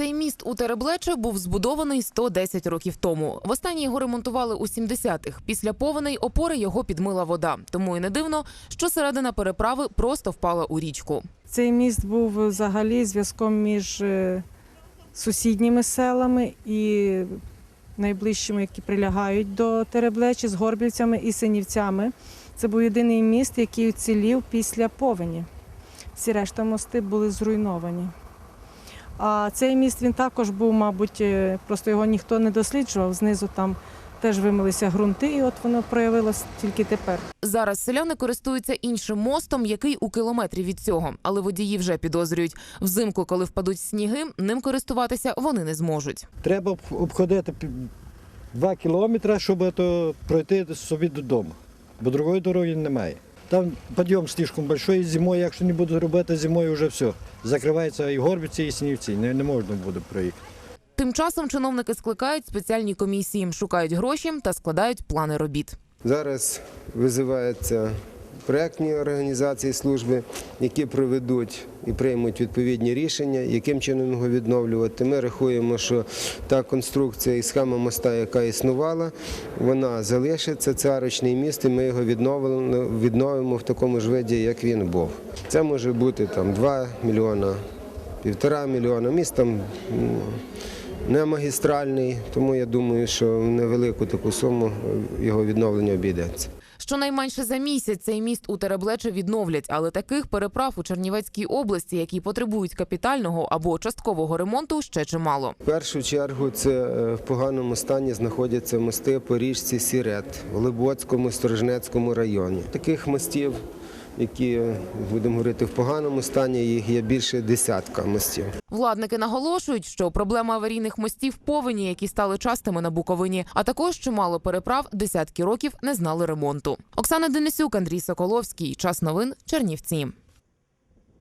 Цей міст у Тереблече був збудований 110 років тому. Востаннє його ремонтували у 70-х. Після повеней опори його підмила вода. Тому і не дивно, що середина переправи просто впала у річку. Цей міст був взагалі зв'язком між е, сусідніми селами і найближчими, які прилягають до Тереблечі, з Горбівцями і Синівцями. Це був єдиний міст, який уцілів після повені. Всі решта мости були зруйновані. А цей міст він також був, мабуть, е, просто його ніхто не досліджував. Знизу там теж вимилися ґрунти, і от воно проявилось тільки тепер. Зараз селяни користуються іншим мостом, який у кілометрі від цього. Але водії вже підозрюють, взимку, коли впадуть сніги, ним користуватися вони не зможуть. Треба обходити два кілометри, щоб то пройти собі додому, бо другої дороги немає. Там підйом слишком большой, зимою, якщо не буду робити, зимою вже все. Закриваються і горбиці, і снівці, не, не можна буде проїхати. Тим часом чиновники скликають спеціальні комісії, шукають гроші та складають плани робіт. Зараз визиваються проектні організації служби, які проведуть і приймуть відповідні рішення, яким чином його відновлювати. Ми рахуємо, що та конструкція і схема моста, яка існувала, вона залишиться. Це арочний міст, і ми його відновимо, в такому ж виді, як він був. Це може бути там 2 мільйона, півтора мільйона. Міст там не магістральний, тому я думаю, що в невелику таку суму його відновлення обійдеться. Щонайменше за місяць цей міст у Тереблече відновлять, але таких переправ у Чернівецькій області, які потребують капітального або часткового ремонту, ще чимало. В першу чергу це е, в поганому стані знаходяться мости по річці Сірет в Либоцькому, Сторожнецькому районі. Таких мостів, які будемо говорити в поганому стані, їх є більше десятка мостів. Владники наголошують, що проблема аварійних мостів повені, які стали частими на Буковині, а також чимало переправ десятки років не знали ремонту. Оксана Денисюк, Андрій Соколовський. Час новин Чернівці.